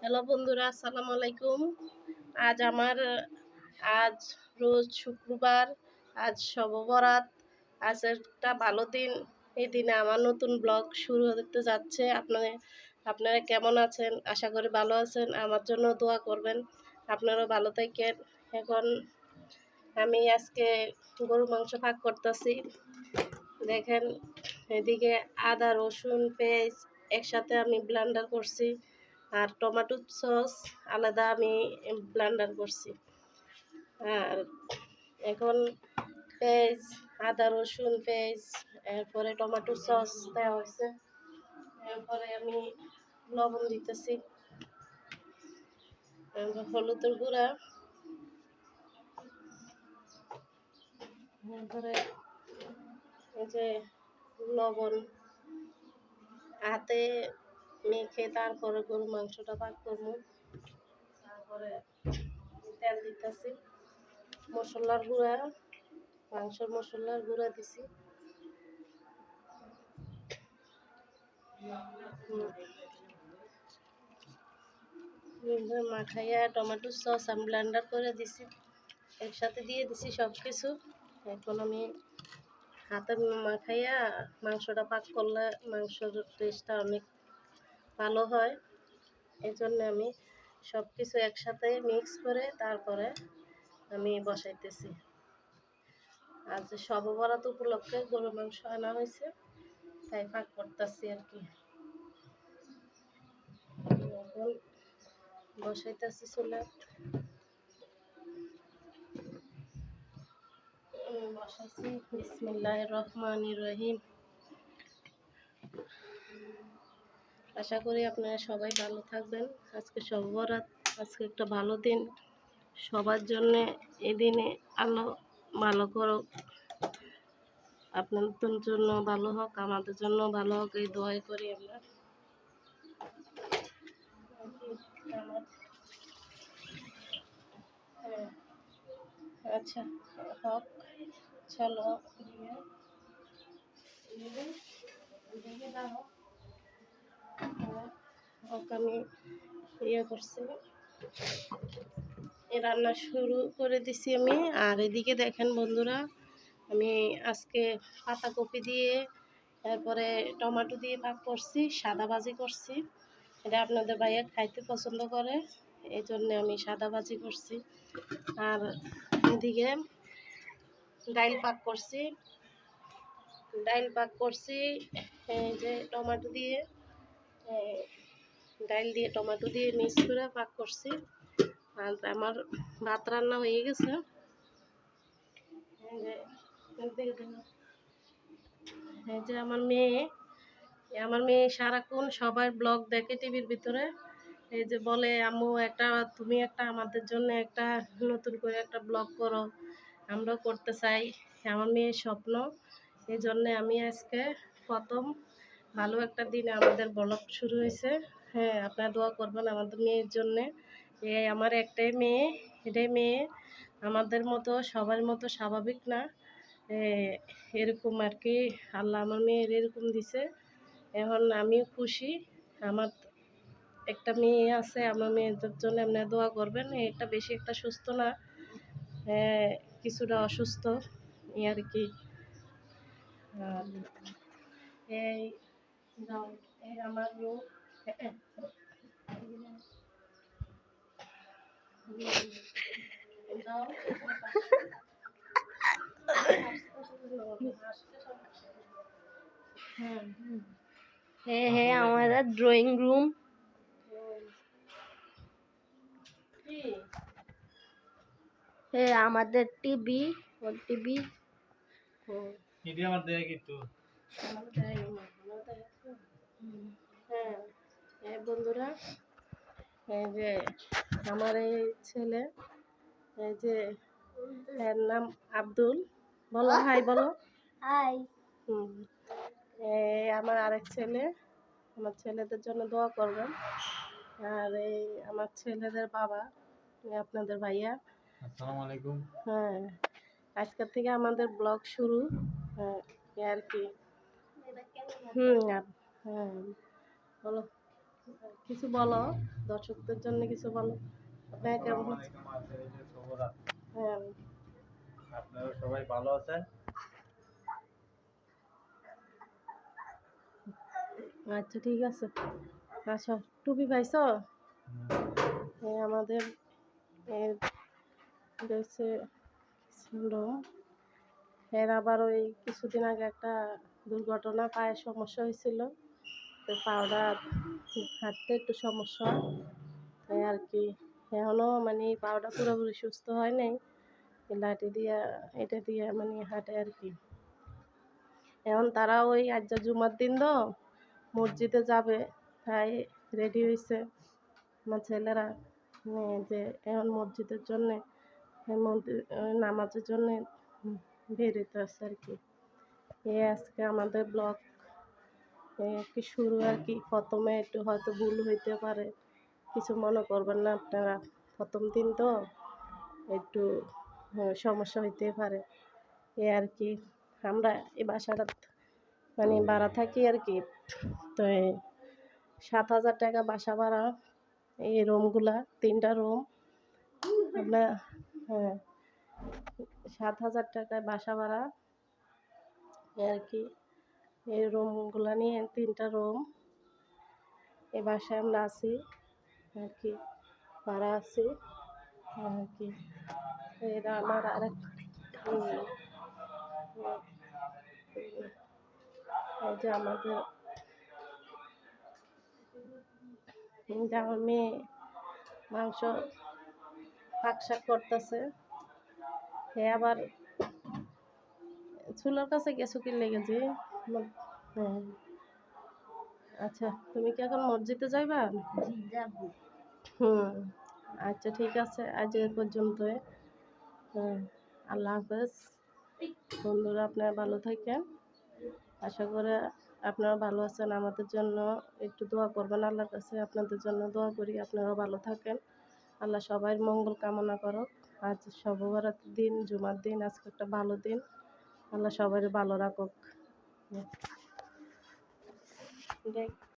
Hello বন্ধুরা আসসালামু আলাইকুম। আজ আমার আজ রোজ শুক্রবার আজ শববরাত আজ একটা ভালো দিন। এই দিনে আমার নতুন ব্লগ শুরু হতে যাচ্ছে। আপনাদের আপনারা কেমন আছেন? আশা করি ভালো আছেন। আমার জন্য দোয়া করবেন। আপনারাও ভালো থাকেন। এখন আমি আজকে গরু মাংস ভাগ করতেছি। দেখেন এদিকে আদা রসুন পেঁয়াজ একসাথে আমি ব্লেন্ডার করছি। আর টমেটো সস আলাদা আমি ব্লেন্ডার করছি। আর এখন পেঁয়াজ, আদা, রসুন, পেঁয়াজ, এরপরে টমেটো সস দেওয়া হয়েছে। এরপরে আমি লবণ দিতেছি। হলুদের গুঁড়া। এরপরে যে লবণ। হাতে মেখে তারপরে গরু মাংসটা পাক করব। তারপরে তেল দিতেছি। মশলার গুঁড়া, মাংসের মশলার গুঁড়া দিছি। মাখাইয়া টমেটো সস আমি ব্লেন্ডার করে দিছি। একসাথে দিয়ে দিছি সব কিছু এখন আমি হাতে মাখাইয়া মাংসটা পাক করলে মাংসর টেস্টটা অনেক ভালো হয়। এই জন্য আমি সব কিছু একসাথে মিক্স করে তারপরে আমি বসাইতেছি। যে সববরাত উপলক্ষে গরু মাংস আনা হয়েছে, তাই পাক করতেছি আর কি। এখন বসাইতেছি চুলা বসাইছি। বিসমিল্লাহ রহমান রহিম। আশা করি আপনারা সবাই ভালো থাকবেন। আজকে সবরাত আজকে একটা ভালো দিন। সবার জন্যে এই দিনে আলো ভালো করুক। আপনাদের জন্য ভালো হোক, আমাদের জন্য ভালো হোক, এই দোয়াই করি আমরা। আচ্ছা হোক। চলো। আমি ইয়ে করছি। রান্না শুরু করে দিছি আমি। আর এদিকে দেখেন বন্ধুরা, আমি আজকে পাতাকপি দিয়ে, তারপরে টমেটো দিয়ে ভাগ করছি, সাদা ভাজি করছি। এটা আপনাদের ভাইয়া খাইতে পছন্দ করে এই জন্যে আমি সাদা ভাজি করছি। আর এদিকে ডাইল পাক করছি। ডাইল পাক করছি, এই যে টমেটো দিয়ে ডাইল দিয়ে টমেটো দিয়ে মিক্স করে পাক করছি। আর আমার ভাত রান্না হয়ে গেছে। এই যে আমার মেয়ে আমার মেয়ে সারাক্ষণ সবার ব্লগ দেখে টিভির ভিতরে। এই যে বলে, আম্মু, একটা, তুমি একটা আমাদের জন্য একটা নতুন করে একটা ব্লগ করো। আমরাও করতে চাই। আমার মেয়ের স্বপ্ন। এই জন্যে আমি আজকে প্রথম ভালো একটা দিনে আমাদের ব্লগ শুরু হয়েছে। হ্যাঁ আপনারা দোয়া করবেন আমাদের মেয়ের জন্যে। এ আমার একটাই মেয়ে, এটাই মেয়ে। আমাদের মতো, সবার মতো স্বাভাবিক না। এরকম আর কি। আল্লাহ আমার মেয়ের এরকম দিছে। এখন আমিও খুশি। আমার একটা মেয়ে আছে, আমার মেয়েদের জন্য আপনারা দোয়া করবেন। এটা বেশি একটা সুস্থ না। কিছুটা অসুস্থ এই আর কি। এই আমার রূপ হ্যাঁ হ্যাঁ আমাদের ড্রয়িং রুম হ্যাঁ আমাদের টিভি টিভি। এটি আমার দেয়া কিন্তু? হ্যাঁ হ্যাঁ বন্ধুরা এই যে আমার এই ছেলে এই যে এর নাম আব্দুল। বলো হাই বলো। হাই। হুম এই আমার আরেক ছেলে আমার ছেলেদের জন্য দোয়া করবেন। আর এই আমার ছেলেদের বাবা আপনাদের ভাইয়া। আসসালামু আলাইকুম। হ্যাঁ আজকের থেকে আমাদের ব্লগ শুরু। হ্যাঁ আর কি। হুম হ্যাঁ বলো। কিছু বলো দর্শকদের জন্য কিছু বলো। আপনার কেমন হ্যাঁ। আপনারা সবাই ভালো আছেন? আচ্ছা ঠিক আছে। আচ্ছা টুপি পাইছো? আমাদের এটা ছিল। এর আবার ওই কিছুদিন আগে একটা দুর্ঘটনা পায়ের সমস্যা হয়েছিল। তো পাওটা হাঁটতে একটু সমস্যা। তাই আর কি। এখনও মানে পাওটা পুরোপুরি সুস্থ হয় নাই। লাঠি দিয়ে, এটা দিয়ে মানে হাঁটে আর কি। এখন তারা ওই আজ জুমার দিন তো, মসজিদে যাবে, তাই রেডি হয়েছে আমার ছেলেরা মানে যে এখন মসজিদের জন্যে মন্দির নামাজের জন্যে বের হইতে আসছে আর কি। এই আজকে আমাদের ব্লগ কি শুরু আর কি? প্রথমে একটু হয়তো ভুল হইতে পারে, কিছু মনে করবেন না আপনারা। প্রথম দিন তো একটু সমস্যা হইতে পারে। এ আর কি, আমরা এই বাসাটা মানে ভাড়া থাকি আর কি। তো সাত হাজার টাকা বাসা ভাড়া, এই রুমগুলা তিনটা রুম আপনার হ্যাঁ। সাত হাজার টাকায় বাসা ভাড়া। আর কি, এই রুমগুলা নিয়ে তিনটা রুম। এই বাসায় আমরা আছি, আর কি, ভাড়া আছি, আর কি। এরা আমার আরেক এই যে আমাদের মেয়ে, মাংস শাক শাক করতেছে। হে আবার চুলার কাছে গেছো কি লেগেছে হ্যাঁ। আচ্ছা তুমি কি এখন মসজিদে যাইবা? হুম আচ্ছা ঠিক আছে। আজ এ পর্যন্ত হ্যাঁ আল্লাহ হাফেজ। বন্ধুরা আপনারা ভালো থাকেন। আশা করে আপনারা ভালো আছেন আমাদের জন্য। একটু দোয়া করবেন আল্লাহর কাছে। আপনাদের জন্য দোয়া করি। আপনারাও ভালো থাকেন। আল্লাহ সবাই মঙ্গল কামনা করো আজ সবরাত দিন, জুমার দিন, আজকে একটা ভালো দিন। আল্লাহ সবাই ভালো রাখুক। দেখ।